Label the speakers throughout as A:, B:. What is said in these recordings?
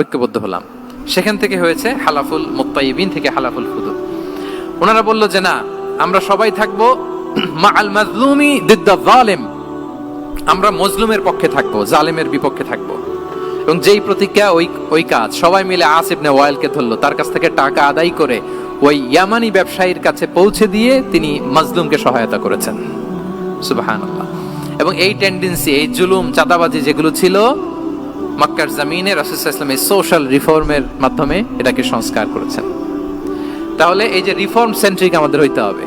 A: ঐক্যবদ্ধ হলাম। সেখান থেকে হয়েছে হালাফুল মুত্তাইবিন থেকে হালাফুল ফুদুল ওনারা বলল যে, না, আমরা সবাই থাকব মা আল আমরা মজলুমের পক্ষে থাকব, জালেমের বিপক্ষে থাকব। এবং যেই প্রতিজ্ঞা, ওই ওই কাজ সবাই মিলে আসিবনে ওয়াইলকে ধরলো। তার কাছ থেকে টাকা আদায় করে ওই ইয়ামানি ব্যবসায়ীর কাছে পৌঁছে দিয়ে তিনি মাজলুমকে সহায়তা করেছেন। সুবাহান্লাহ এবং এই টেন্ডেন্সি এই জুলুম, চাঁদাবাজি যেগুলো ছিল মক্কার জামিনে ইসলাম সোশ্যাল রিফর্মের মাধ্যমে এটাকে সংস্কার করেছেন। তাহলে এই যে রিফর্ম সেন্ট্রিক আমাদের হইতে হবে।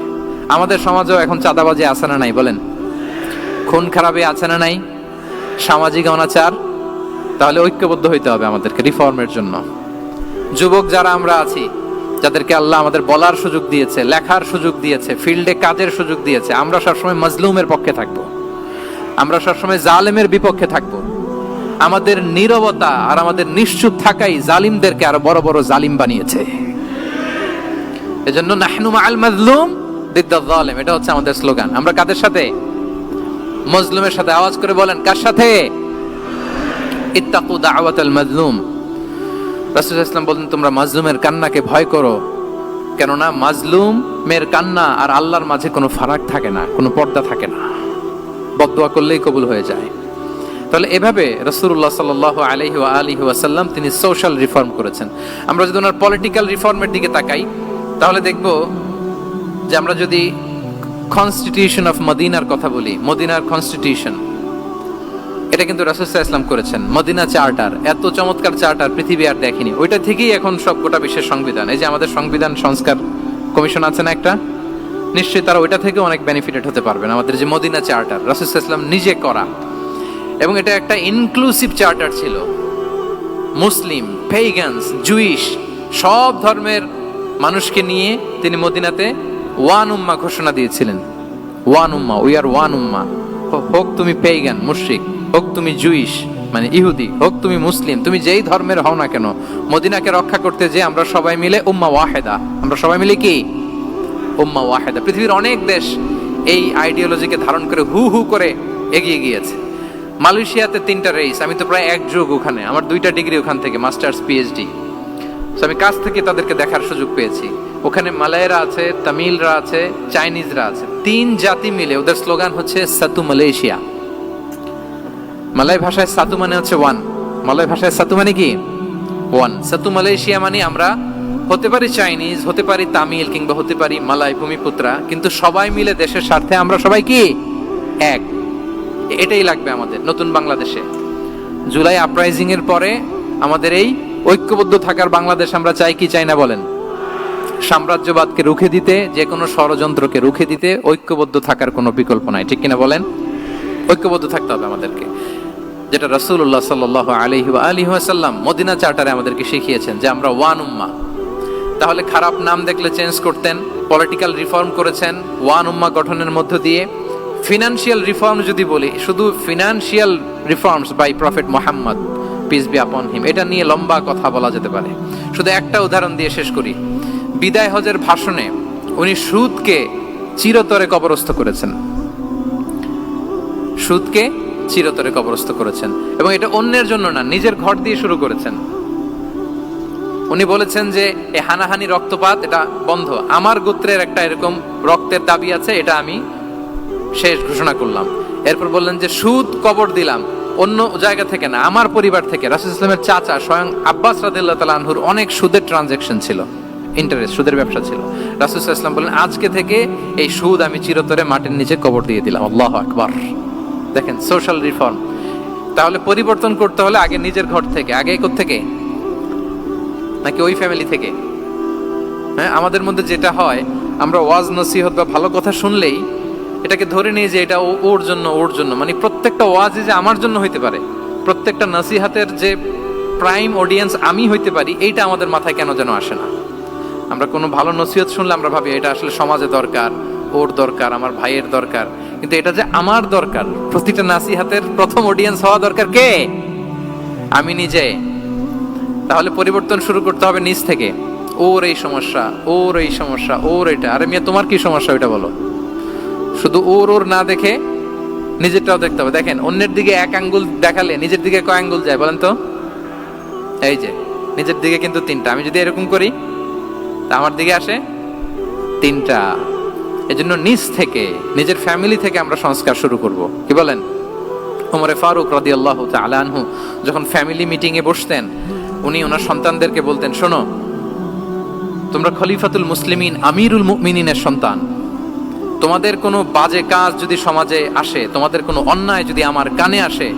A: আমাদের সমাজেও এখন চাঁদাবাজি আছে না নাই, বলেন? খুন খারাপে আছে না নাই? সামাজিক অনাচার? তাহলে ঐক্যবদ্ধ হইতে হবে আমাদেরকে রিফর্মের জন্য। যুবক যারা আমরা আছি, যাদেরকে আল্লাহ আমাদের বলার সুযোগ দিয়েছে, লেখার সুযোগ দিয়েছে ফিল্ডে কাজের সুযোগ দিয়েছে, আমরা সবসময় মজলুমের পক্ষে থাকব। আমরা সবসময় জালেমের বিপক্ষে থাকব। আমাদের নীরবতা আর আমাদের নিশ্চুপ থাকাই জালিমদেরকে আরও বড় বড় জালিম বানিয়েছে। এজন্য নাহনু আল মাজলুম দিদ্দা জালেম, এটা হচ্ছে আমাদের স্লোগান। আমরা কাদের সাথে? মজলুমের সাথে আওয়াজ করে বলেন, কার সাথে? ইত্তাকু দাওয়াতাল মাজলুম। রাসূল ইসলাম বলেন তোমরা মাজলুমের কান্নাকে ভয় করো, কেননা মাজলুমের কান্না আর আল্লাহর মাঝে কোনো ফারাক থাকে না, কোনো পর্দা থাকে না। বদদোয়া করলেই কবুল হয়ে যায়। তাহলে এভাবে রসুল্লাহ সাল আলহি আলহি ওয়াসাল্লাম তিনি সোশ্যাল রিফর্ম করেছেন। আমরা যদি ওনার পলিটিক্যাল রিফর্মের দিকে তাকাই, তাহলে দেখব যে আমরা যদি কনস্টিটিউশন অফ মদিনার কথা বলি, মদিনার কনস্টিটিউশন, এটা কিন্তু রাসুসাহ ইসলাম করেছেন। মদিনা চার্টার, এত চমৎকার চার্টার পৃথিবী আর দেখেনি। ওইটা থেকেই এখন সব গোটা বিশ্বের সংবিধান। এই যে আমাদের সংবিধান সংস্কার কমিশন আছে না একটা? নিশ্চয়ই তারা ওইটা থেকে অনেক বেনিফিটেড হতে পারবেন। আমাদের যে মদিনা চার্টার রাসুসাহ ইসলাম নিজে করা। এবং এটা একটা ইনক্লুসিভ চার্টার ছিল। মুসলিম পেইগানস জুইশ সব ধর্মের মানুষকে নিয়ে তিনি মদিনাতে ওয়ান উম্মা ঘোষণা দিয়েছিলেন। One Umma we are one উম্মা। হোক তুমি পেইগান মুশরিক, হোক তুমি জুইশ মানে ইহুদি, হোক তুমি মুসলিম, তুমি যেই ধর্মের হও না কেন, মদিনাকে রক্ষা করতে যে আমরা সবাই মিলে উম্মা ওয়াহেদা। আমরা সবাই মিলে কি? উম্মা ওয়াহেদা। পৃথিবীর অনেক দেশ এই আইডিওলজিকে ধারণ করে হু হু করে এগিয়ে গিয়েছে। মালয়েশিয়াতে তিনটা রেস আমি তো প্রায় এক যুগ ওখানে, আমার দুইটা ডিগ্রি ওখান থেকে মাস্টার্স পিএইচডি তো আমি কাছ থেকে তাদেরকে দেখার সুযোগ পেয়েছি। ওখানে মালয়েরা আছে, তামিলরা আছে, চাইনিজরা আছে, তিন জাতি মিলে ওদের স্লোগান হচ্ছে সাতু মালয়েশিয়া। মালয় ভাষায় সাতু মানে হচ্ছে ওয়ান মালয় ভাষায় সাতু মানে কি? ওয়ান সাতু মালয়েশিয়া মানে আমরা হতে পারি চাইনিজ, হতে পারি তামিল, কিংবা হতে পারি মালয় ভূমিপুত্রা, কিন্তু সবাই মিলে দেশের স্বার্থে আমরা সবাই কি? এক। এটাই লাগবে আমাদের নতুন বাংলাদেশে। জুলাই আপরাইজিং এর পরে আমাদের এই ঐক্যবদ্ধ থাকার বাংলাদেশ আমরা চাই কি, চাই না বলেন? সাম্রাজ্যবাদকে রুখে দিতে যে কোনো ষড়যন্ত্রকে রুখে দিতে ঐক্যবদ্ধ থাকার কোনো বিকল্প নাই। ঠিক কিনা বলেন? ঐক্যবদ্ধ থাকতে হবে আমাদেরকে। যেটা রসুল্লাহ সাল আলহি আলহি আসাল্লাম মদিনা চার্টারে আমাদেরকে শিখিয়েছেন যে আমরা ওয়ান উম্মা। তাহলে খারাপ নাম দেখলে চেঞ্জ করতেন পলিটিক্যাল রিফর্ম করেছেন, ওয়ান উম্মা গঠনের মধ্য দিয়ে ফিনান্সিয়াল রিফর্ম যদি বলি, শুধু financial reforms by prophet Muhammad peace be upon him এটা নিয়ে লম্বা কথা বলা যেতে পারে। শুধু একটা উদাহরণ দিয়ে শেষ করি। বিদায় হজের ভাষণে উনি সুদকে চিরতরে কবরস্থ করেছেন। সুদকে চিরতরে কবরস্থ করেছেন। এবং এটা অন্যের জন্য না, নিজের ঘর দিয়ে শুরু করেছেন। উনি বলেছেন যে এই হানাহানি রক্তপাত, এটা বন্ধ। আমার গোত্রের একটা এরকম রক্তের দাবি আছে, এটা আমি শেষ ঘোষণা করলাম। এরপর বললেন যে, সুদ, কবর দিলাম। অন্য জায়গা থেকে না, আমার পরিবার থেকে। রাসুল ইসলামের চাচা স্বয়ং আব্বাস রাদিল্লা তালা আনহুর অনেক সুদের ট্রানজেকশন ছিল। ইন্টারেস্ট সুদের ব্যবসা ছিল। রাসুল ইসলাম বললেন, আজকে থেকে এই সুদ আমি চিরতরে মাটির নিচে কবর দিয়ে দিলাম। আল্লাহ আকবার। দেখেন সোশ্যাল রিফর্ম তাহলে পরিবর্তন করতে হলে আগে নিজের ঘর থেকে। আগে থেকে নাকি ওই ফ্যামিলি থেকে? হ্যাঁ আমাদের মধ্যে যেটা হয়, আমরা ওয়াজ, নসিহত বা ভালো কথা শুনলেই এটাকে ধরে নিয়ে যে এটা ওর জন্য ওর জন্য। মানে প্রত্যেকটা ওয়াজে যে আমার জন্য হইতে পারে, প্রত্যেকটা নসিহাতের যে প্রাইম অডিয়েন্স আমি হইতে পারি, এইটা আমাদের মাথায় কেন যেন আসে না? আমরা কোনো ভালো নসিহত শুনলে আমরা ভাবি, এটা আসলে সমাজে দরকার, ওর দরকার, আমার ভাইয়ের দরকার। কিন্তু এটা যে আমার দরকার, প্রতিটা নাসিহাতের প্রথম অডিয়েন্স হওয়া দরকার কে? আমি নিজে। তাহলে পরিবর্তন শুরু করতে হবে নিজ থেকে। ওর এই সমস্যা, ওর এই সমস্যা, ওর এটা। আরে মিয়া, তোমার কি সমস্যা, ওইটা বলো। শুধু ওর ওর না দেখে নিজেরটাও দেখতে হবে। দেখেন, অন্যের দিকে এক আঙ্গুল দেখালে নিজের দিকে কয় আঙ্গুল যায় বলেন তো? এই যে, নিজের দিকে কিন্তু তিনটা। আমি যদি এরকম করি, তা আমার দিকে আসে তিনটা। এজন্য নিজ থেকে, নিজের ফ্যামিলি থেকে আমরা সংস্কার শুরু করব। কি বলেন? ওমরে ফারুক রদি আল্লাহ আনহু যখন ফ্যামিলি মিটিংয়ে বসতেন, উনি ওনার সন্তানদেরকে বলতেন, শোনো, তোমরা খলিফাতুল মুসলিমিন, আমিরুল মুমিনিনের সন্তান। তোমাদের কোনো বাজে কাজ যদি সমাজে আসে, তোমাদের কোনো অন্যায় যদি আমার কানে আসে,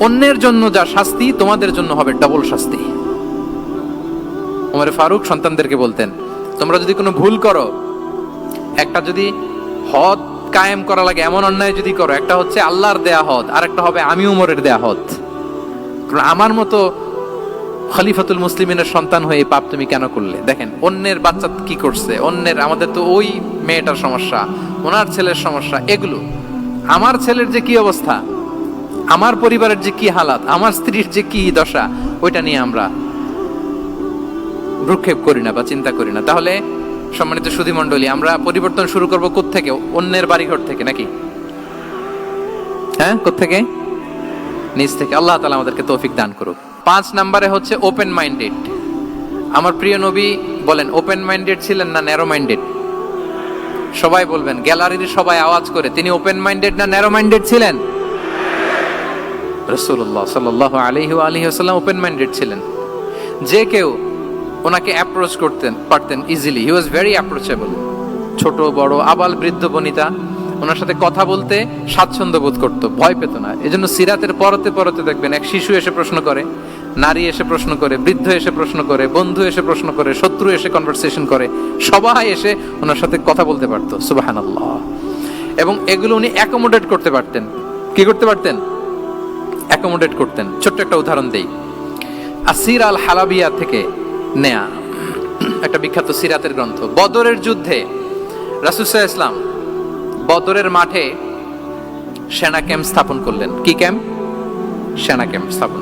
A: অন্যের জন্য যা শাস্তি, তোমাদের জন্য হবে ডবল শাস্তি। ওমরে ফারুক সন্তানদেরকে বলতেন, তোমরা যদি কোনো ভুল করো, একটা যদি হদ কায়েম করা লাগে, এমন অন্যায় যদি করো, একটা হচ্ছে আল্লাহর দেয়া হদ আর একটা হবে আমি উমরের দেয়া হদ। কারণ আমার মতো খলিফাতুল মুসলিমিনের সন্তান হয়ে পাপ তুমি কেন করলে? দেখেন, অন্যের বাচ্চা কি করছে? অন্যের, আমাদের তো ওই মেয়েটার সমস্যা, ওনার ছেলের সমস্যা, এগুলো। আমার ছেলের যে কি অবস্থা? আমার পরিবারের যে কি হালাত? আমার স্ত্রীর যে কি দশা? ওইটা নিয়ে আমরা ভ্রুক্ষেপ করি না বা চিন্তা করি না। তাহলে, সম্মানিত সুধী মণ্ডলী আমরা পরিবর্তন শুরু করব থেকে অন্যের বাড়িঘর থেকে, নাকি? হ্যাঁ থেকে নিজ থেকে। আল্লাহ তালা আমাদেরকে তৌফিক দান করুক। পাঁচ নাম্বারে হচ্ছে ওপেন মাইন্ডেড আমার প্রিয় নবী বলেন ওপেন মাইন্ডেড ছিলেন না ন্যারো মাইন্ডেড সবাই বলবেন, গ্যালারির সবাই আওয়াজ করে, তিনি ওপেন মাইন্ডেড না ন্যারো মাইন্ডেড ছিলেন? রসুল্লাহ সাল্লাহ আলহি আলহি আসাল্লাম ওপেন মাইন্ডেড ছিলেন। যে কেউ ওনাকে অ্যাপ্রোচ করতেন, পারতেন easily he was very approachable ছোট, বড়, আবাল, বৃদ্ধ, বনিতা, ওনার সাথে কথা বলতে স্বাচ্ছন্দ্য বোধ করতো, ভয় পেত না। এজন্য সিরাতের পরতে পরতে দেখবেন, এক শিশু এসে প্রশ্ন করে নারী এসে প্রশ্ন করে, বৃদ্ধ এসে প্রশ্ন করে, বন্ধু এসে প্রশ্ন করে, শত্রু এসে কনভারসেশন করে, সবাই এসে ওনার সাথে কথা বলতে পারতো সুবাহান এবং এগুলো উনি অ্যাকোমোডেট করতে পারতেন। কি করতে পারতেন? অ্যাকোমোডেট করতেন। ছোট্ট একটা উদাহরণ দেই। আসির আল হালাবিয়া থেকে নেয়া, একটা বিখ্যাত সিরাতের গ্রন্থ। বদরের যুদ্ধে রাসুসাহ ইসলাম বদরের মাঠে সেনা ক্যাম্প স্থাপন করলেন। কি ক্যাম্প? সেনা ক্যাম্প স্থাপন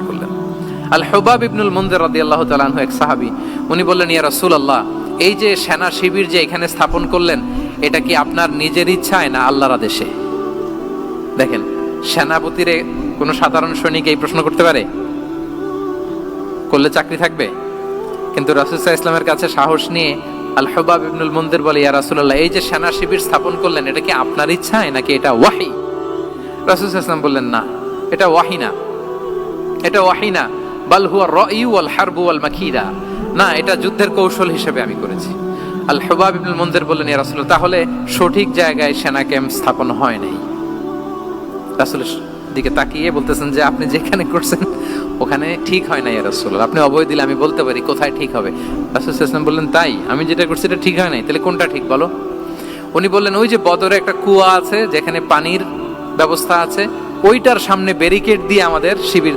A: আল হবাব ইবনুল মন্দির রাদি আল্লাহ তালাহ এক সাহাবি, উনি বললেন, ইয়া রাসুল আল্লাহ এই যে সেনা শিবির যে এখানে স্থাপন করলেন, এটা কি আপনার নিজের ইচ্ছায় না আল্লাহর আদেশে? দেখেন, সেনাপতিরে কোনো সাধারণ সৈনিক এই প্রশ্ন করতে পারে? করলে চাকরি থাকবে? কিন্তু রাসুসাহ ইসলামের কাছে সাহস নিয়ে আল হবাব ইবনুল মন্দির বলে, ইয়া রাসুল্লাহ এই যে সেনা শিবির স্থাপন করলেন, এটা কি আপনার ইচ্ছায় নাকি এটা ওয়াহি? রাসুল ইসলাম বললেন, না, এটা ওয়াহি না। এটা ওয়াহি না। বাল হুয়া রয়ু আল হারবু আল মাখিরা না, এটা যুদ্ধের কৌশল হিসেবে আমি করেছি। আল হবাব ইবনুল মন্দির বললেন, ইয়া রাসুল্লাহ তাহলে সঠিক জায়গায় সেনা ক্যাম্প স্থাপন হয় নাই। রাসুলের দিকে তাকিয়ে বলতেছেন যে, আপনি যেখানে করছেন, ওখানে ঠিক হয় না রাসুল্লাহ আপনি অবয় দিলে আমি বলতে পারি কোথায় ঠিক হবে। রাসুল ইসলাম বললেন, তাই, আমি যেটা করছি এটা ঠিক হয় নাই, তাহলে কোনটা ঠিক বলো? উনি বললেন, ওই যে বদরে একটা কুয়া আছে, যেখানে পানির ব্যবস্থা আছে, ওইটার সামনে ব্যারিকেড দিয়ে আমাদের শিবির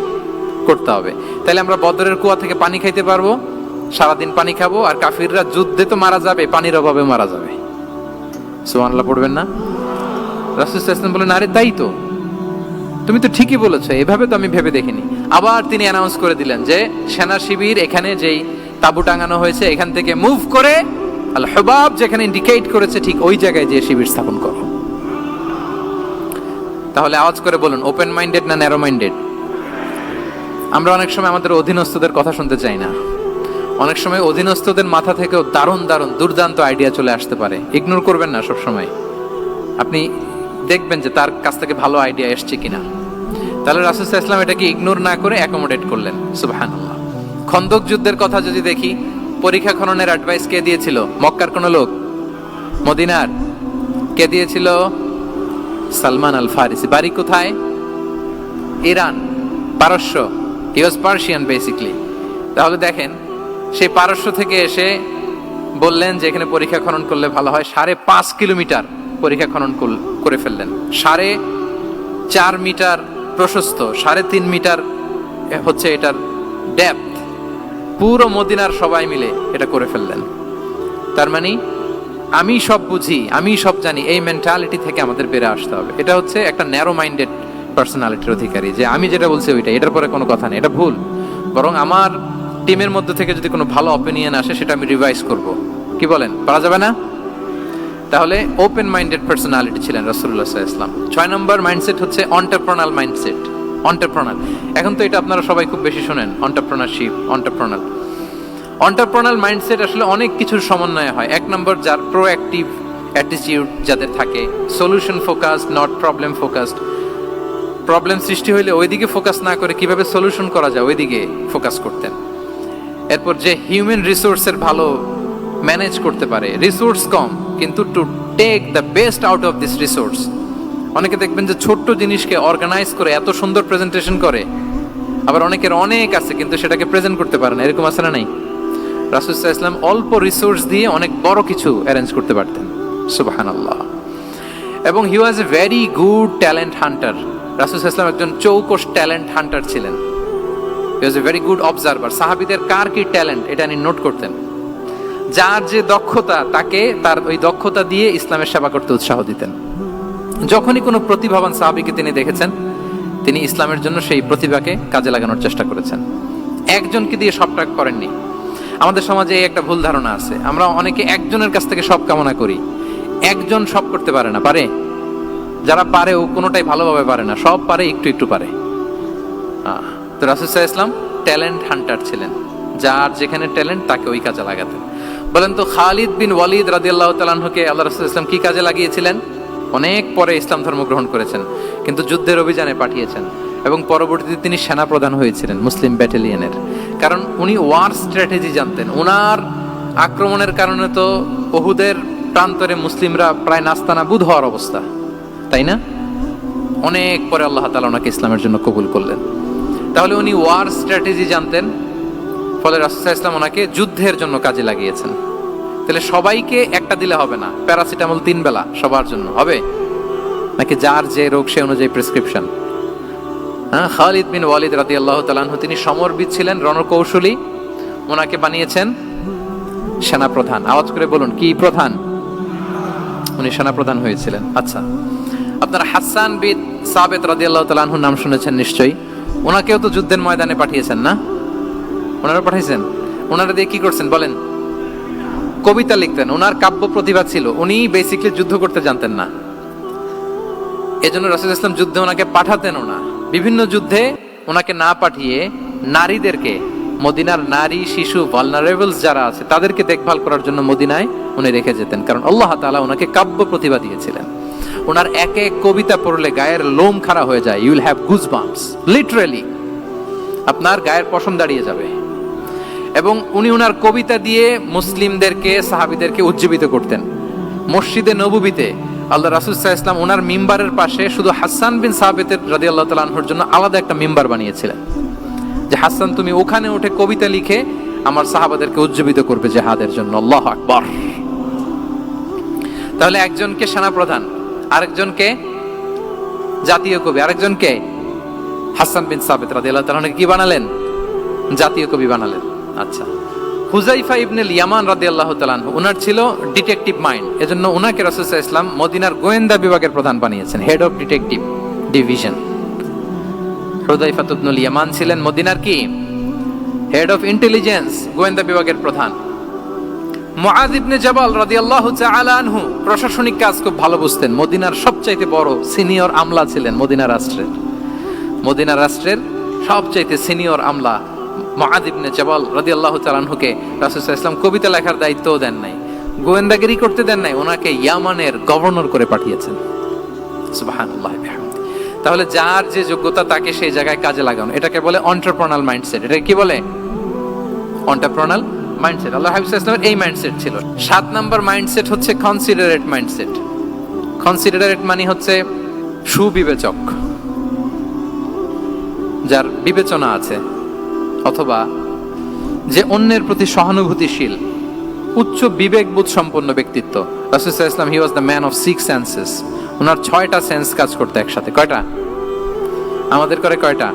A: করতে হবে। তাহলে আমরা বদরের কুয়া থেকে পানি খাইতে পারব, সারাদিন পানি খাব, আর কাফিররা যুদ্ধে তো মারা যাবে, পানির অভাবে মারা যাবে। সোহানলা পড়বেন না? রাসুল বললেন আরে, তাই তো। তুমি তো ঠিকই বলেছ, এভাবে তো আমি ভেবে দেখিনি। আবার তিনি অ্যানাউন্স করে দিলেন যে, সেনা শিবির এখানে যেই তাবু টাঙানো হয়েছে, এখান থেকে মুভ করে আল হবাব যেখানে ইন্ডিকেট করেছে, ঠিক ওই জায়গায় যে শিবির স্থাপন করো। তাহলে আওয়াজ করে বলুন ওপেন মাইন্ডেড না ন্যারো মাইন্ডেড আমরা অনেক সময় আমাদের অধীনস্থদের কথা শুনতে চাই না। অনেক সময় অধীনস্থদের মাথা থেকেও দারুণ দারুণ দুর্দান্ত আইডিয়া চলে আসতে পারে। ইগনোর করবেন না সব সময় আপনি দেখবেন যে তার কাছ থেকে ভালো আইডিয়া এসছে কিনা। তাহলে রাসুল ইসলাম এটাকে ইগনোর না করে অ্যাকোমোডেট করলেন। সুবাহান খন্দক যুদ্ধের কথা যদি দেখি, পরীক্ষা খননের অ্যাডভাইস কে দিয়েছিল? মক্কার কোন লোক? মদিনার? কে দিয়েছিল? সালমান আল ফারিসি বাড়ি কোথায়? ইরান। পারস্য। হি ওয়াজ পার্সিয়ান বেসিকলি তাহলে দেখেন সেই পারস্য থেকে এসে বললেন যে এখানে পরীক্ষা খনন করলে ভালো হয়। সাড়ে পাঁচ কিলোমিটার পরীক্ষা খনন করে ফেললেন। সাড়ে চার মিটার প্রশস্ত, সাড়ে তিন মিটার হচ্ছে এটার ডেপথ পুরো মদিনার সবাই মিলে এটা করে ফেললেন। তার মানে আমি সব বুঝি, আমি সব জানি, এই মেন্টালিটি থেকে আমাদের বেড়ে আসতে হবে। এটা হচ্ছে একটা ন্যারো মাইন্ডেড পার্সোনালিটির অধিকারী, যে আমি যেটা বলছি ওইটা এটার পরে কোনো কথা নেই। এটা ভুল। বরং আমার টিমের মধ্যে থেকে যদি কোনো ভালো অপিনিয়ন আসে, সেটা আমি রিভাইজ করব। কি বলেন? পারা যাবে না? তাহলে ওপেন মাইন্ডেড পার্সোনালিটি ছিলেন রাসুল্লাহ ইসলাম ছয় নম্বর মাইন্ডসেট হচ্ছে অন্টারপ্রনাল মাইন্ডসেট অন্টারপ্রনাল এখন তো এটা আপনারা সবাই খুব বেশি শোনেন। অন্টারপ্রনারশিপ অন্টারপ্রনাল অন্টারপ্রনাল মাইন্ডসেট আসলে অনেক কিছুর সমন্বয় হয়। এক নম্বর, যার প্রোঅ্যাক্টিভ অ্যাটিটিউড যাদের থাকে। Solution focused not problem focused problem সৃষ্টি হইলে ওইদিকে ফোকাস না করে কীভাবে সলিউশন করা যায়, ওইদিকে ফোকাস করতেন। এরপর যে হিউম্যান রিসোর্সের ভালো ম্যানেজ করতে পারে রিসোর্স কম, কিন্তু to take the best out of this resource অনেকে দেখবেন যে ছোট্ট জিনিসকে অর্গানাইজ করে এত সুন্দর প্রেজেন্টেশন করে, আবার অনেকের অনেক আছে কিন্তু সেটাকে প্রেজেন্ট করতে পারে না, এরকম আছে না নাই? রাসুসাহ ইসলাম অল্প রিসোর্স দিয়ে অনেক বড় কিছু অ্যারেঞ্জ করতে পারতেন সুবাহান আল্লাহ এবং he was a very good talent hunter রাসুল ইসলাম একজন চৌকস ট্যালেন্ট হান্টার ছিলেন। Was a very good observer সাহাবিদের কার কি ট্যালেন্ট? এটা তিনি নোট করতেন। যার যে দক্ষতা, তাকে তার ওই দক্ষতা দিয়ে ইসলামের সেবা করতে উৎসাহ দিতেন। যখনই কোনো প্রতিভাবান সাহাবিকে তিনি দেখেছেন, তিনি ইসলামের জন্য সেই প্রতিভাকে কাজে লাগানোর চেষ্টা করেছেন। একজনকে দিয়ে সবটা করেননি। আমাদের সমাজে এই একটা ভুল ধারণা আছে। আমরা অনেকে একজনের কাছ থেকে সব কামনা করি। একজন সব করতে পারে না, পারে? যারা পারে ও কোনোটাই ভালোভাবে পারে না, সব পারে, একটু একটু পারে। তো রাসুসাহ ইসলাম ট্যালেন্ট হান্টার ছিলেন। যার যেখানে ট্যালেন্ট তাকে ওই কাজে লাগাতেন। বলেন তো, খালিদ বিন ওয়ালিদ রাদিয়াল্লাহু তাআলাকে আল্লাহ রাসূল ইসলাম কি কাজে লাগিয়েছিলেন? অনেক পরে ইসলাম ধর্ম গ্রহণ করেছেন, কিন্তু যুদ্ধের অভিযানে পাঠিয়েছেন এবং পরবর্তীতে তিনি সেনা প্রধান হয়েছিলেন মুসলিম ব্যাটালিয়নের কারণ উনি ওয়ার স্ট্র্যাটেজি জানতেন। ওনার আক্রমণের কারণে তো ওহুদের প্রান্তরে মুসলিমরা প্রায় নাস্তানাবুদ হওয়ার অবস্থা। তাই না? অনেক পরে আল্লাহ তালা ওনাকে ইসলামের জন্য কবুল করলেন। তাহলে উনি ওয়ার স্ট্র্যাটেজি জানতেন, ফলে রাসুসাহ ইসলাম ওনাকে যুদ্ধের জন্য কাজে লাগিয়েছেন। তাহলে সবাইকে একটা দিলে হবে না, প্যারাসিটামল তিন বেলা সবার জন্য, হবে? নাকি যার যে রোগ সে অনুযায়ী প্রেসক্রিপশন? হ্যাঁ খালিদ বিন ওয়ালিদ রাদি আল্লাহ তালানহু তিনি সমরবিদ ছিলেন, রণকৌশলী। ওনাকে বানিয়েছেন সেনাপ্রধান। আওয়াজ করে বলুন, কি প্রধান? উনি সেনাপ্রধান হয়েছিলেন। আচ্ছা। আপনার হাসান বিন সাবেত রাদি আল্লাহ তালানহুর নাম শুনেছেন নিশ্চয়ই। ওনাকেও তো যুদ্ধের ময়দানে পাঠিয়েছেন না? ওনারা পাঠিয়েছেন? ওনারা দিয়ে কি করছেন বলেন? কবিতা লিখতেন। ওনার কাব্য প্রতিভা ছিল। উনি বেসিকলি যুদ্ধ করতে জানতেন না। এজন্য রাসুল ইসলাম যুদ্ধে ওনাকে পাঠাতেনও না। বিভিন্ন যুদ্ধে ওনাকে না পাঠিয়ে নারীদেরকে, মদিনার নারী, শিশু ভালনারেবলস যারা আছে, তাদেরকে দেখভাল করার জন্য মদিনায় উনি রেখে যেতেন। কারণ আল্লাহ তাআলা ওনাকে কাব্য প্রতিভা দিয়েছিলেন। ওনার এক এক কবিতা পড়লে গায়ের লোম খাড়া হয়ে যায়। You'll have goose bumps literally আপনার গায়ের পশম দাঁড়িয়ে যাবে। এবং উনি ওনার কবিতা দিয়ে মুসলিমদেরকে, সাহাবিদেরকে উজ্জীবিত করতেন। মসজিদে নবুবিতে আল্লাহ রাসুসাহ ইসলাম ওনার মিম্বারের পাশে শুধু হাসান বিন সাহাবেতের রাদি আল্লাহ তালাহর জন্য আলাদা একটা মিম্বার বানিয়েছিলেন। যে, হাসান, তুমি ওখানে উঠে কবিতা লিখে আমার সাহাবাদেরকে উজ্জীবিত করবে জেহাদের জন্য। আল্লাহ আকবর। তাহলে একজনকে সেনাপ্রধান আরেকজনকে জাতীয় কবি, আরেকজনকে হাসান বিন সাবেত রাদি আল্লাহ কি বানালেন? জাতীয় কবি বানালেন। আচ্ছা। হুজাইফা ইবনুল ইয়ামান রাদিয়াল্লাহু তাআলা ওনার ছিল ডিটেকটিভ মাইন্ড। এজন্য ওনাকে রাসূলুল্লাহ ইসলাম মদিনার গোয়েন্দা বিভাগের প্রধান বানিয়েছেন, হেড অফ ডিটেকটিভ ডিভিশন। হুজাইফা ইবনুল ইয়ামান ছিলেন মদিনার কি? হেড অফ ইন্টেলিজেন্স, গোয়েন্দা বিভাগের প্রধান। মুআয ইবনে জাবাল রাদিয়াল্লাহু তাআলা আনহু প্রশাসনিক কাজ খুব ভালো বুঝতেন। মদিনার সবচাইতে বড় সিনিয়র আমলা ছিলেন মদিনা রাষ্ট্রের। মদিনা রাষ্ট্রের সবচাইতে সিনিয়র আমলা মুআদ ইবনে জাবাল রাদিয়াল্লাহু তাআলা আনহুকে রাসূলুল্লাহ ইসলাম কবিতা লেখার দায়িত্বও দেন নাই, গোয়েন্দাগিরি করতে দেন নাই, ওনাকে ইয়ামানের গভর্নর করে পাঠিয়েছেন। সুবহানাল্লাহ তাহলে যার যে যোগ্যতা, তাকে সেই জায়গায় কাজে লাগানো। এটাকে বলে অন্টারপ্রনাল মাইন্ডসেট এটা কি বলে? অন্টারপ্রনাল মাইন্ডসেট আল্লাহ হাবিব ইসলামের এই মাইন্ডসেট ছিল। সাত নাম্বার মাইন্ডসেট হচ্ছে কনসিডারেট মাইন্ডসেট কনসিডারেট মানে হচ্ছে সুবিবেচক, যার বিবেচনা আছে, অথবা যে অন্যের প্রতি সহানুভূতিশীল, উচ্চ বিবেকবোধ সম্পন্ন ব্যক্তিত্ব। রাসুসাহ ইসলাম he was the man of six senses ওনার ছয়টা সেন্স কাজ করতে একসাথে। কয়টা? আমাদের করে কয়টা?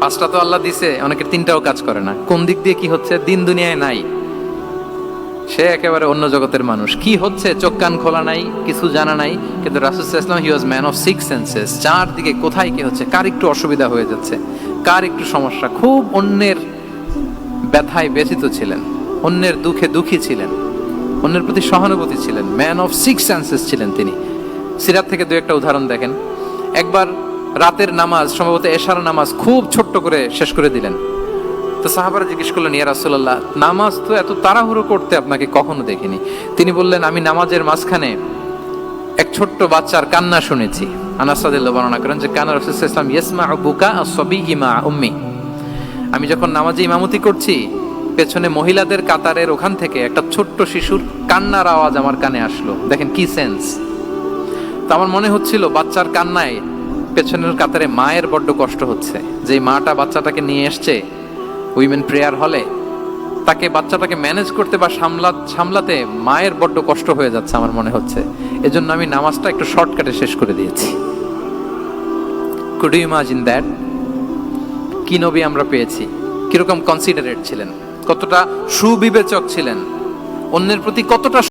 A: পাঁচটা তো আল্লাহ দিছে, অনেকের তিনটাও কাজ করে না। কোন দিক দিয়ে কি হচ্ছে? দিন দুনিয়ায় নাই। সে একেবারে অন্য জগতের মানুষ। কি হচ্ছে? চোখ কান খোলা নাই, কিছু জানা নাই। কিন্তু রাসুসাহ ইসলাম he was man of six senses চারদিকে কোথায় কি হচ্ছে? কার একটু অসুবিধা হয়ে যাচ্ছে? কার একটু সমস্যা? খুব অন্যের ব্যথায় ব্যথিত ছিলেন। অন্যের দুঃখে দুঃখী ছিলেন। অন্যের প্রতি সহানুভূতি ছিলেন। ম্যান অফ সিক্স সেন্সেস ছিলেন তিনি। সিরাত থেকে দু একটা উদাহরণ দেখেন। একবার রাতের নামাজ, সম্ভবত এশার নামাজ খুব ছোট্ট করে শেষ করে দিলেন। তো সাহাবারা জিজ্ঞেস করলেন, ইয়া রাসূলুল্লাহ, নামাজ তো এত তাড়াহুড়ো করতে আপনাকে কখনো দেখিনি? তিনি বললেন, আমি নামাজের মাঝখানে এক ছোট্ট বাচ্চার কান্না শুনেছি। আনাস রাদিয়াল্লাহু বর্ণনা করেন যে, কানা রাসূল ওয়াসাল্লাম ইয়াসমা বুকা আস-সাবিয়্যি উম্মি। আমি যখন নামাজে ইমামতি করছি, পেছনে মহিলাদের কাতারের ওখান থেকে একটা ছোট্ট শিশুর কান্নার আওয়াজ আমার কানে আসলো। দেখেন কি সেন্স। তো আমার মনে হচ্ছিল, বাচ্চার কান্নায় পেছনের কাতারে মায়ের বড্ড কষ্ট হচ্ছে। যে মাটা বাচ্চাটাকে নিয়ে এসছে উইমেন প্রেয়ার হলে তাকে বাচ্চাটাকে ম্যানেজ করতে বা সামলা সামলাতে মায়ের বড্ড কষ্ট হয়ে যাচ্ছে আমার মনে হচ্ছে। এজন্য আমি নামাজটা একটু শর্টকাটে শেষ করে দিয়েছি। কুড ইউ ইমাজিন দ্যাট কি নবী আমরা পেয়েছি? কীরকম কনসিডারেট ছিলেন? কতটা সুবিবেচক ছিলেন? অন্যের প্রতি কতটা